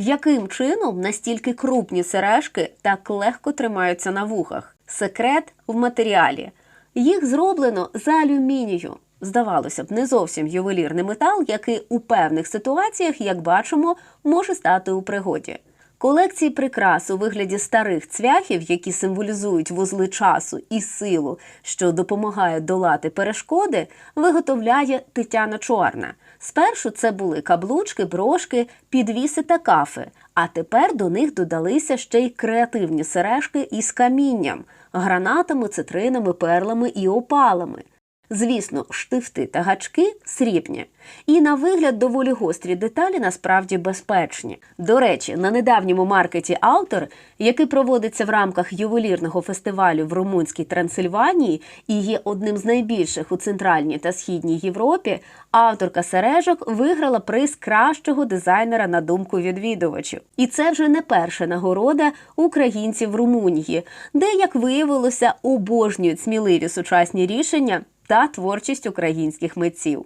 Яким чином настільки крупні сережки так легко тримаються на вухах? Секрет в матеріалі. Їх зроблено з алюмінію. Здавалося б, не зовсім ювелірний метал, який у певних ситуаціях, як бачимо, може стати у пригоді. Колекції прикрас у вигляді старих цвяхів, які символізують вузли часу і силу, що допомагає долати перешкоди, виготовляє Тетяна Чорна. Спершу це були каблучки, брошки, підвіси та кафи. А тепер до них додалися ще й креативні сережки із камінням, гранатами, цитринами, перлами і опалами. Звісно, штифти та гачки срібні. І на вигляд доволі гострі деталі насправді безпечні. До речі, на недавньому маркеті Автор, який проводиться в рамках ювелірного фестивалю в румунській Трансильванії і є одним з найбільших у центральній та східній Європі, авторка сережок виграла приз кращого дизайнера на думку відвідувачів. І це вже не перша нагорода українців в Румунії, де, як виявилося, обожнюють сміливі сучасні рішення та творчість українських митців.